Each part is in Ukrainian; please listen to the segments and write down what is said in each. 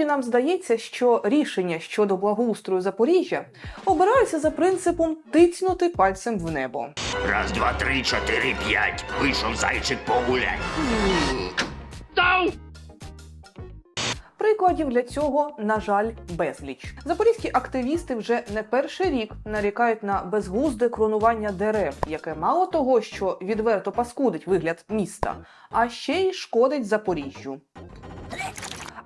Іноді нам здається, що рішення щодо благоустрою Запоріжжя обираються за принципом тицнути пальцем в небо. Раз, два, три, чотири, п'ять. Вийшов зайчик погулять. Прикладів для цього, на жаль, безліч. Запорізькі активісти вже не перший рік нарікають на безглузде кронування дерев, яке мало того, що відверто паскудить вигляд міста, а ще й шкодить Запоріжжю.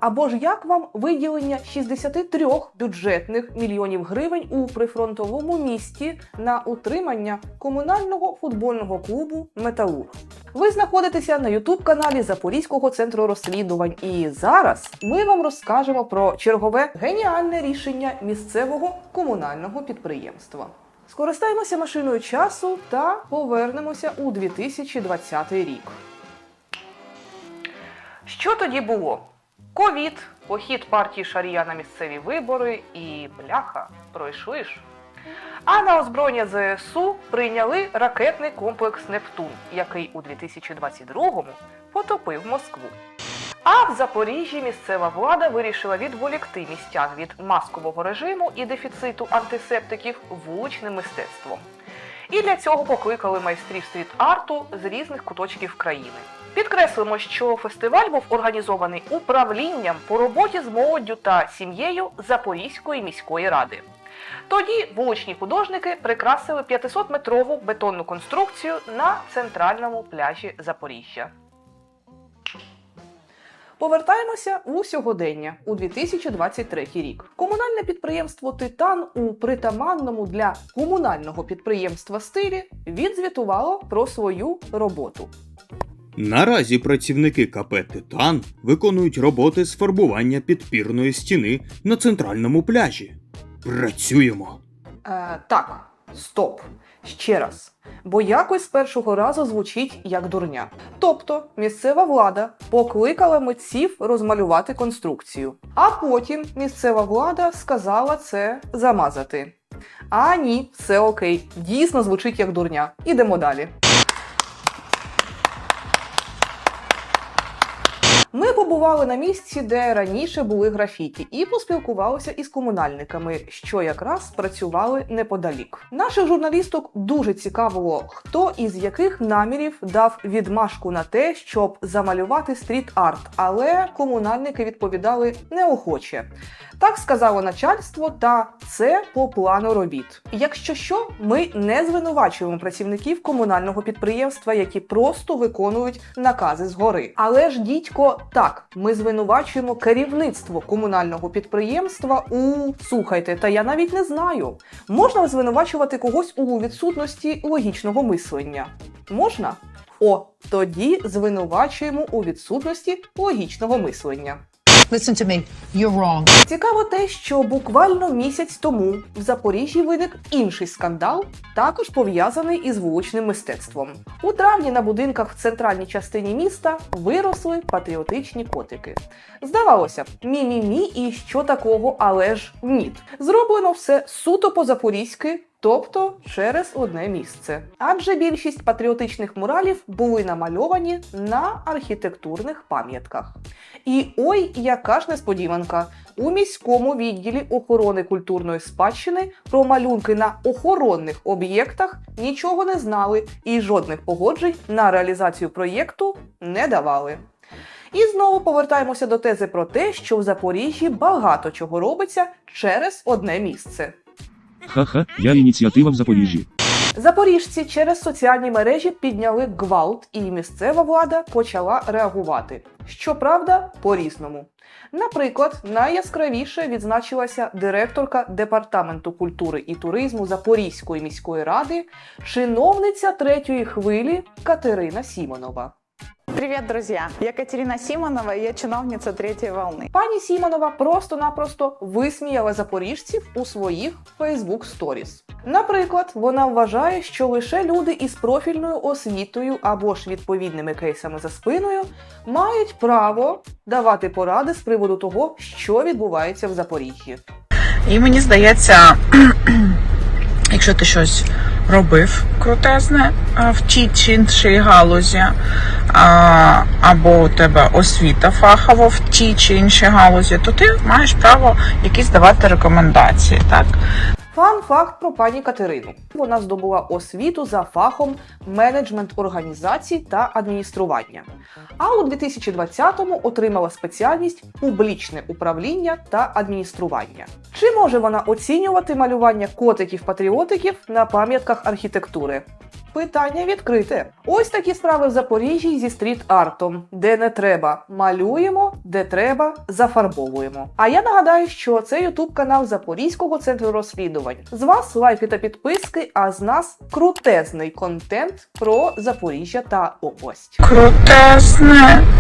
Або ж як вам виділення 63 бюджетних мільйонів гривень у прифронтовому місті на утримання комунального футбольного клубу Металург? Ви знаходитеся на ютуб-каналі Запорізького центру розслідувань, і зараз ми вам розкажемо про чергове геніальне рішення місцевого комунального підприємства. Скористаємося машиною часу та повернемося у 2020 рік. Що тоді було? Ковід, похід партії Шарія на місцеві вибори і бляха, пройшли ж. А на озброєння ЗСУ прийняли ракетний комплекс Нептун, який у 2022-му потопив Москву. А в Запоріжжі місцева влада вирішила відволікти містян від маскового режиму і дефіциту антисептиків вуличним мистецтвом. І для цього покликали майстрів стріт-арту з різних куточків країни. Підкреслимо, що фестиваль був організований управлінням по роботі з молоддю та сім'єю Запорізької міської ради. Тоді вуличні художники прикрасили 500-метрову бетонну конструкцію на центральному пляжі Запоріжжя. Повертаємося у сьогодення у 2023 рік. Комунальне підприємство Титан у притаманному для комунального підприємства стилі відзвітувало про свою роботу. Наразі працівники КП Титан виконують роботи з фарбування підпірної стіни на центральному пляжі. Працюємо. Е, так, стоп. Ще раз. Бо якось з першого разу звучить як дурня. Тобто місцева влада покликала митців розмалювати конструкцію, а потім місцева влада сказала це замазати. А ні, все окей, дійсно звучить як дурня. Ідемо далі. Ми побували на місці, де раніше були графіті, і поспілкувалися із комунальниками, що якраз працювали неподалік. Наших журналісток дуже цікавило, хто із яких намірів дав відмашку на те, щоб замалювати стріт-арт, але комунальники відповідали неохоче. Так сказало начальство, та це по плану робіт. Якщо що, ми не звинувачуємо працівників комунального підприємства, які просто виконують накази згори. Але ж дідько, так, ми звинувачуємо керівництво комунального підприємства у слухайте, та я навіть не знаю. Можна звинувачувати когось у відсутності логічного мислення? Можна? О, тоді звинувачуємо у відсутності логічного мислення. Listen to me. You're wrong. Цікаво те, що буквально місяць тому в Запоріжжі виник інший скандал, також пов'язаний із вуличним мистецтвом. У травні на будинках в центральній частині міста виросли патріотичні котики. Здавалося мі-мі-мі і що такого, але ж ніт. Зроблено все суто по-запорізьки. Тобто через одне місце. Адже більшість патріотичних муралів були намальовані на архітектурних пам'ятках. І ой, яка ж несподіванка! У міському відділі охорони культурної спадщини про малюнки на охоронних об'єктах нічого не знали і жодних погоджень на реалізацію проєкту не давали. І знову повертаємося до тези про те, що в Запоріжжі багато чого робиться через одне місце. Ха-ха, я ініціатива в Запоріжжі. Запоріжці через соціальні мережі підняли гвалт, і місцева влада почала реагувати. Щоправда, по-різному. Наприклад, найяскравіше відзначилася директорка департаменту культури і туризму Запорізької міської ради, чиновниця третьої хвилі Катерина Сімонова. Привет, друзья! Я Катерина Симонова, я чиновница третьей волны. Пані Сімонова просто-напросто висміяла запоріжців у своїх Facebook сторіс. Наприклад, вона вважає, що лише люди із профільною освітою або ж відповідними кейсами за спиною мають право давати поради з приводу того, що відбувається в Запоріжжі. І мені здається, якщо ти щось робив крутезне в тій чи іншій галузі, або у тебе освіта фахово в тій чи іншій галузі, то ти маєш право якісь давати рекомендації, так? Фан факт про пані Катерину. Вона здобула освіту за фахом менеджмент організацій та адміністрування. А у 2020-му отримала спеціальність публічне управління та адміністрування. Чи може вона оцінювати малювання котиків-патріотиків на пам'ятках архітектури? Питання відкрите. Ось такі справи в Запоріжжі зі стріт-артом, де не треба малюємо, де треба зафарбовуємо. А я нагадаю, що це ютуб канал Запорізького центру розслідувань. З вас лайки та підписки, а з нас крутезний контент про Запоріжжя та область. Крутезне.